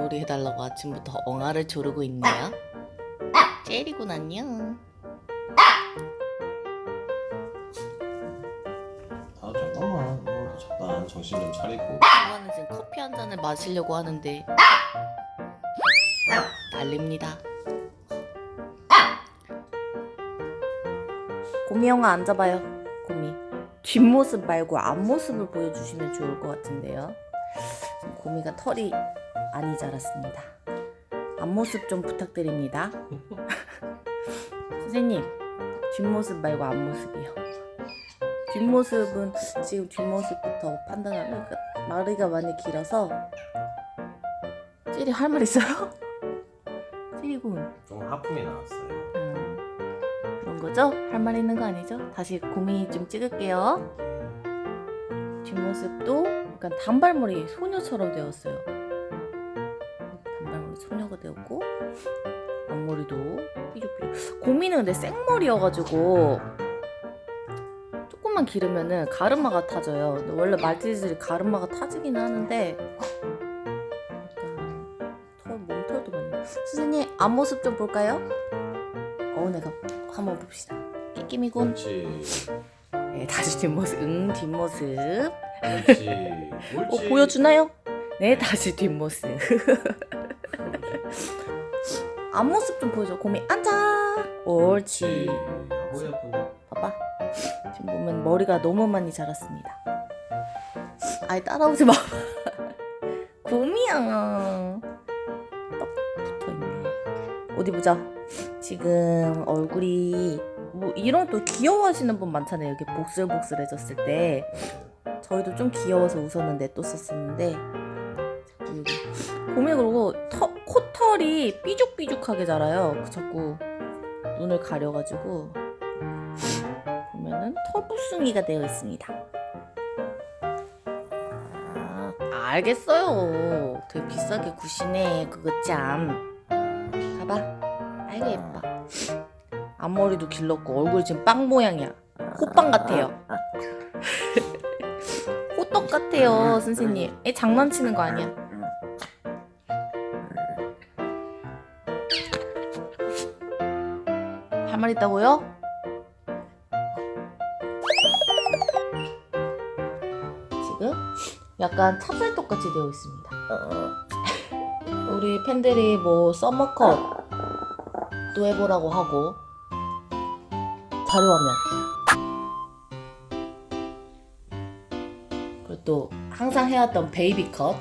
놀이 해달라고 아침부터 엉아를 조르고 있네요. 젤이군 안녕. 아 잠깐만 어, 잠깐 정신 좀 차리고 엄마는 지금 커피 한 잔을 마시려고 하는데 난립니다. 고미 형아 앉아봐요. 고미. 뒷모습 말고 앞모습을 보여주시면 좋을 것 같은데요. 지금 고미가 털이 많이 자랐습니다. 앞모습 좀 부탁드립니다. 선생님, 뒷모습 말고 앞모습이요. 뒷모습은 지금 뒷모습부터 판단하면 그 머리가 많이 길어서 찌리 할 말 있어요? 찌리군. 좀 하품이 나왔어요 음, 그런 거죠? 할 말 있는 거 아니죠? 다시 고미 좀 찍을게요. 뒷모습도 약간 단발머리 소녀처럼 되었어요. 소녀가 되었고 앞머리도 삐죽삐죽. 고미는 근데 생머리여가지고 조금만 기르면은 가르마가 타져요. 원래 말티즈들이 가르마가 타지긴 하는데 약간 털 몸털도 많이. 선생님 앞모습 좀 볼까요? 어, 내가 한번 봅시다. 끼끼미군. 그렇지 네, 다시 뒷모습. 응, 뒷모습. 그렇지 어, 옳지 보여주나요? 네, 다시 뒷모습. 앞모습 좀 보여줘. 고미 앉아. 옳지. 봐봐. 지금 보면 머리가 너무 많이 자랐습니다. 아이 따라오지 마. 고미야. 떡 붙어 있네. 어디 보자. 지금 얼굴이 뭐 이런 또 귀여워하시는 분 많잖아요. 이렇게 복슬복슬해졌을 때 저희도 좀 귀여워서 웃었는데 또 썼었는데 여기 고미 그리고 터, 코털이 삐죽삐죽하게 자라요. 그 자꾸 눈을 가려가지고 보면은 털부숭이가 되어 있습니다. 아, 알겠어요. 되게 비싸게 구시네. 그거 참. 가봐. 아이고 예뻐. 앞머리도 길렀고 얼굴 지금 빵 모양이야. 호빵 같아요. 호떡 같아요, 선생님. 애 장난치는 거 아니야. 할말 있다고요? 지금 약간 찹쌀떡 같이 되어 있습니다. 우리 팬들이 뭐 서머컵 또 해보라고 하고 자료화면 그리고 또 항상 해왔던 베이비컷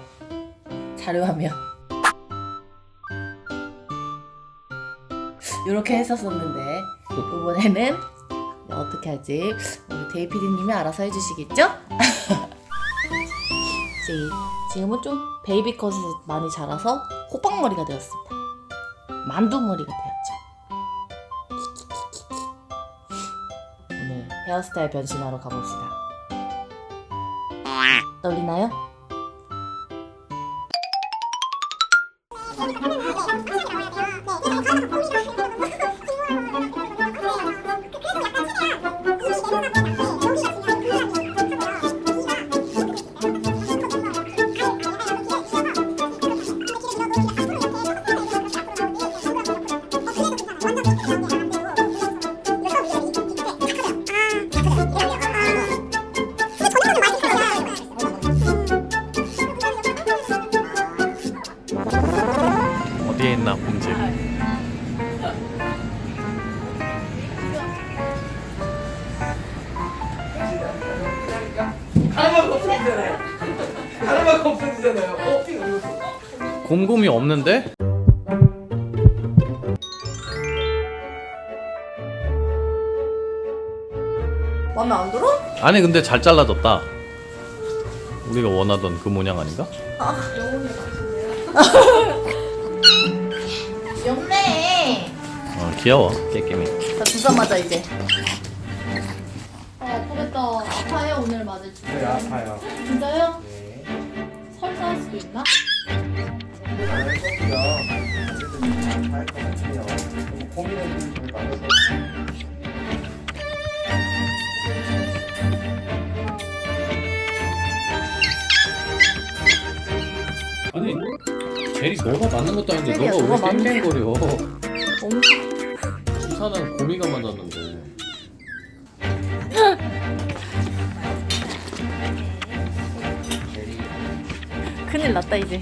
자료화면 이렇게 했었었는데 이번에는 어떻게 할지 우리 데이 PD님이 알아서 해주시겠죠? 지- 지금은 좀 베이비 컷에서 많이 자라서 호빵머리가 되었습니다. 만두머리가 되었죠. 오늘 헤어스타일 변신하러 가봅시다. 떨리나요? 곰곰이 없는데? 마음에 안 들어? 아니 근데 잘 잘라졌다 우리가 원하던 그 모양 아닌가? 귀엽네. 어 귀여워 깨깨미 자, 주사 맞아 이제. 아, 아프겠다. 아파요 오늘 맞을 줄. 네, 아파요. 진짜요? 네. 설사할 수도 있나? 잘 거고요. 잘것 같아요. 너무 고민해 주시지 말아서. 아니 제 제리 너가 맞는 것도 아닌데 제리야, 너가 너가 왜 맞는 땡땡거려 엄청 주사는 고미가 맞았는데 큰일 났다 이제.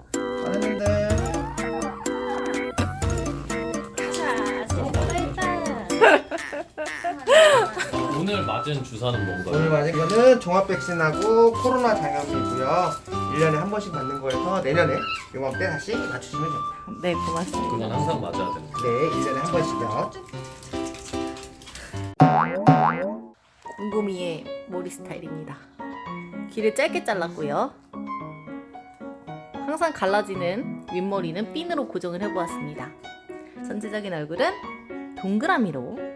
오늘 맞은 주사는 오늘 뭔가요? 맞은 거는 종합 백신하고 코로나 장염이고요 1년에 한 번씩 맞는 거여서 내년에 요맘때 다시 맞추시면 됩니다 네 고맙습니다. 그건 항상 맞아야 돼네 1년에 한 번씩요 곰곰이의 머리 스타일입니다. 귀를 짧게 잘랐고요. 항상 갈라지는 윗머리는 핀으로 고정을 해보았습니다. 전체적인 얼굴은 동그라미로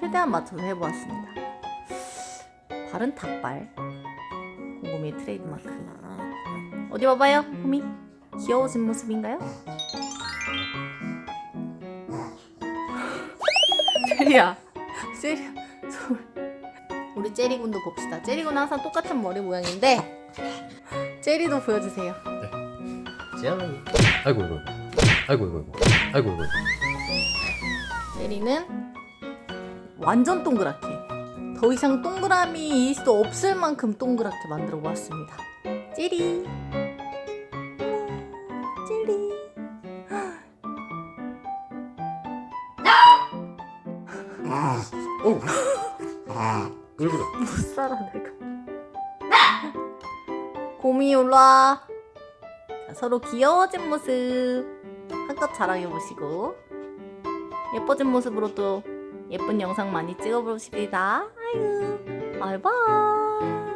최대한 맞춰서 해보았습니다. 발은 닭발. 곰곰이의 트레이드마크. 어디 봐봐요, 곰이. 귀여워진 모습인가요? 제리야, 제리야, 손. 우리 제리군도 봅시다. 제리군은 항상 똑같은 머리 모양인데 제리도 보여주세요. 짠 아이고 이거 아이고 이거 아이고 이거 제리는 완전 동그랗게. 더 이상 동그라미일 수 없을 만큼 동그랗게 만들어 보았습니다. 제리. 제리. 오왜 그래 못 살아 내가. 곰이 올라와. 자, 서로 귀여워진 모습. 한껏 자랑해 보시고. 예뻐진 모습으로 또 예쁜 영상 많이 찍어 보십니다. 아유, 바이바이.